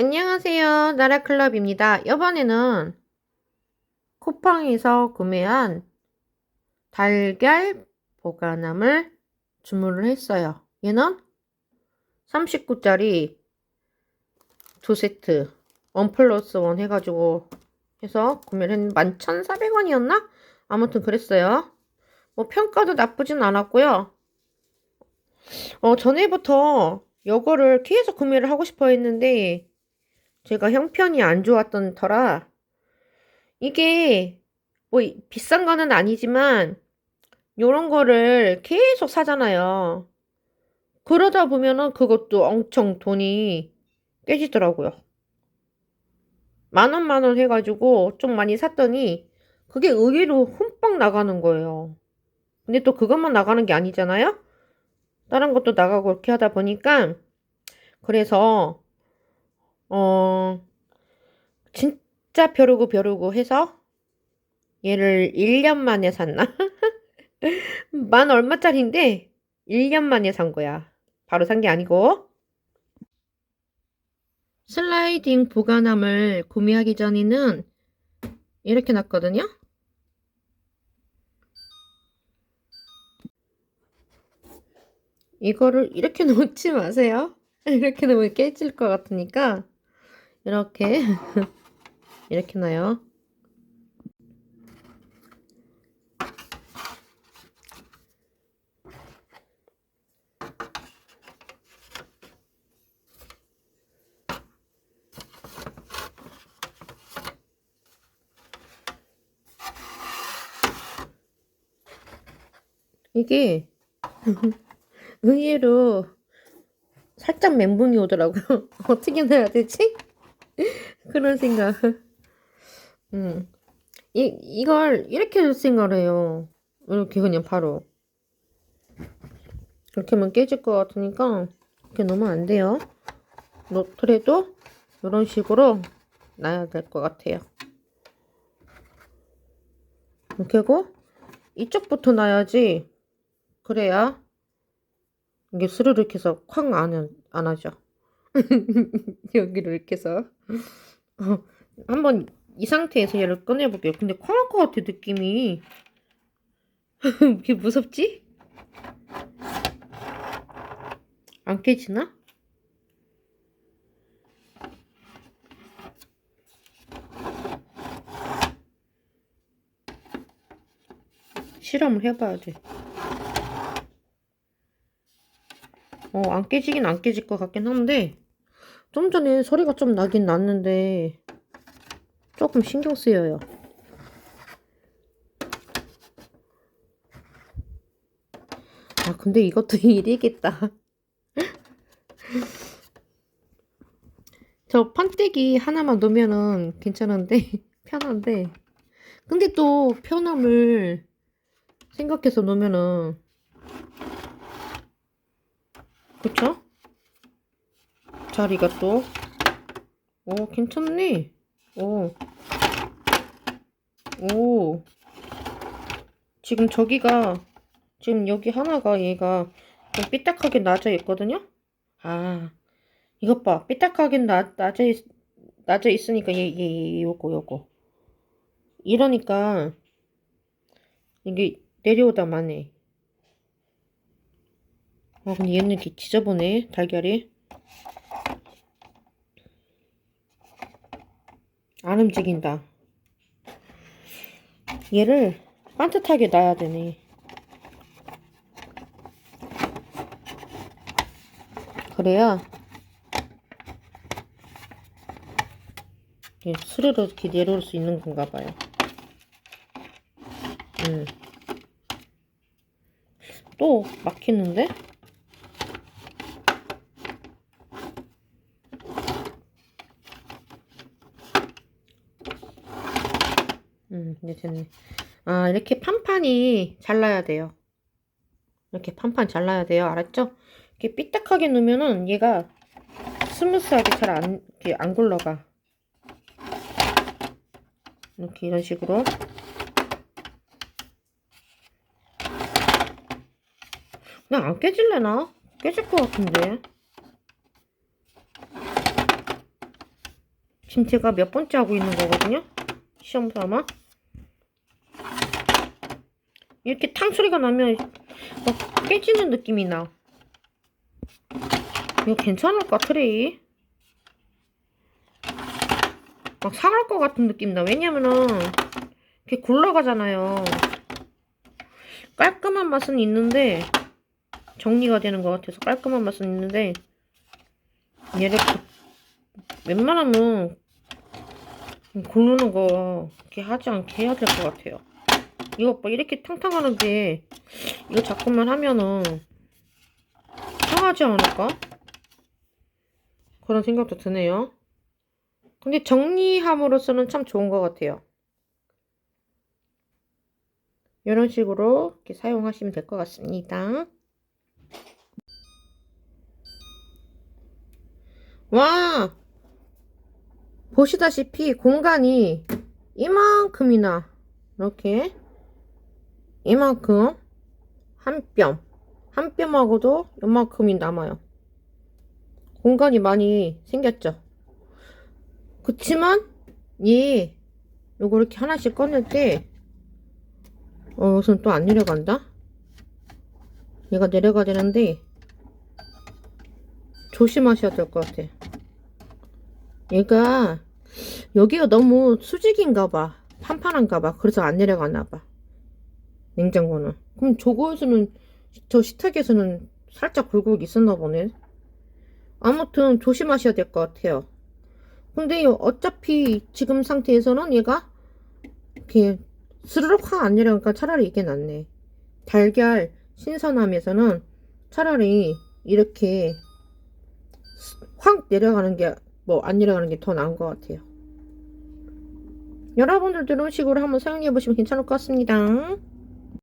안녕하세요. 나라클럽입니다. 이번에는 쿠팡에서 구매한 달걀 보관함을 주문을 했어요. 얘는 39짜리 두 세트 원 플러스 원 해가지고 해서 구매를 했는데 11,400원이었나? 아무튼 그랬어요. 뭐 평가도 나쁘진 않았고요. 어, 전에부터 요거를 계속 구매를 하고 싶어 했는데 제가 형편이 안 좋았던 터라 이게 뭐 비싼 거는 아니지만 요런 거를 계속 사잖아요. 그러다 보면은 그것도 엄청 돈이 깨지더라고요. 만 원, 만 원 해가지고 좀 많이 샀더니 그게 의외로 흠뻑 나가는 거예요. 근데 또 그것만 나가는 게 아니잖아요? 다른 것도 나가고 그렇게 하다 보니까 그래서 어 진짜 벼르고 벼르고 해서 얘를 1년 만에 샀나? 만 얼마짜리인데 1년 만에 산 거야. 바로 산 게 아니고 슬라이딩 보관함을 구매하기 전에는 이렇게 놨거든요. 이거를 이렇게 놓지 마세요. 이렇게 놓으면 깨질 것 같으니까 이렇게 이렇게 놔요. 이게 의외로 살짝 멘붕이 오더라고요. 어떻게 넣어야 되지? 그런 생각. 음. 이, 이걸 이렇게 생각을 해요. 이렇게 그냥 바로. 이렇게 하면 깨질 것 같으니까 이렇게 넣으면 안 돼요. 놓더라도 이런 식으로 놔야 될 것 같아요. 이렇게 하고 이쪽부터 놔야지 그래야 이게 스르륵 해서 쾅 안, 안 하죠. 여기를 이렇게 해서. 어, 한번 이 상태에서 얘를 꺼내볼게요. 근데 쾅할 것 같아, 느낌이. 이게 무섭지? 안 깨지나? 실험을 해봐야 돼. 어, 안 깨지긴 안 깨질 것 같긴 한데, 좀 전에 소리가 좀 나긴 났는데, 조금 신경 쓰여요. 아, 근데 이것도 일이겠다. 저 판때기 하나만 놓으면은 괜찮은데, 편한데. 근데 또 편함을 생각해서 놓으면은 그쵸? 자리가 또, 오, 괜찮네. 오, 오. 지금 저기가, 지금 여기 하나가 얘가 좀 삐딱하게 낮아 있거든요? 아, 이것 봐. 삐딱하게 낮, 낮아, 있, 낮아 있으니까 얘, 얘, 얘, 요거, 요거. 이러니까, 이게 내려오다 마네. 어, 근데 얘는 이렇게 지저분해, 달걀이. 안 움직인다. 얘를 반듯하게 놔야 되네. 그래야 스르르 이렇게 내려올 수 있는 건가 봐요. 음. 또 막히는데? 음, 이제 됐네. 아, 이렇게 판판이 잘라야 돼요. 이렇게 판판 잘라야 돼요. 알았죠? 이렇게 삐딱하게 놓으면은 얘가 스무스하게 잘 안, 이렇게 안 굴러가. 이렇게 이런 식으로. 그냥 안 깨질래나? 깨질 것 같은데. 지금 제가 몇 번째 하고 있는 거거든요. 시험 삼아. 이렇게 탕 소리가 나면 막 깨지는 느낌이 나. 이거 괜찮을까, 트레이? 막 상할 것 같은 느낌 나. 왜냐면은, 이렇게 굴러가잖아요. 깔끔한 맛은 있는데, 정리가 되는 것 같아서 깔끔한 맛은 있는데, 얘를 그- 웬만하면 고르는 거 이렇게 하지 않게 해야 될 것 같아요. 이거 봐 이렇게 탕탕하는데 이거 자꾸만 하면은 상하지 않을까? 그런 생각도 드네요. 근데 정리함으로써는 참 좋은 것 같아요. 이런 식으로 이렇게 사용하시면 될 것 같습니다. 와! 보시다시피 공간이 이만큼이나 이렇게 이만큼 한 뼘, 한 뼘하고도 이만큼이 남아요. 공간이 많이 생겼죠. 그치만 얘 요거 이렇게 하나씩 꺼낼 때 어, 우선 또 안 내려간다. 얘가 내려가야 되는데 조심하셔야 될 것 같아. 얘가 여기가 너무 수직인가 봐. 판판한가 봐. 그래서 안 내려가나 봐. 냉장고는. 그럼 저거에서는 저 식탁에서는 살짝 굴곡 있었나 보네. 아무튼 조심하셔야 될 것 같아요. 근데 어차피 지금 상태에서는 얘가 이렇게 스르륵 확 안 내려가니까 차라리 이게 낫네. 달걀 신선함에서는 차라리 이렇게 확 내려가는 게 뭐 안 내려가는 게 더 나은 것 같아요. 여러분들도 이런 식으로 한번 사용해 보시면 괜찮을 것 같습니다.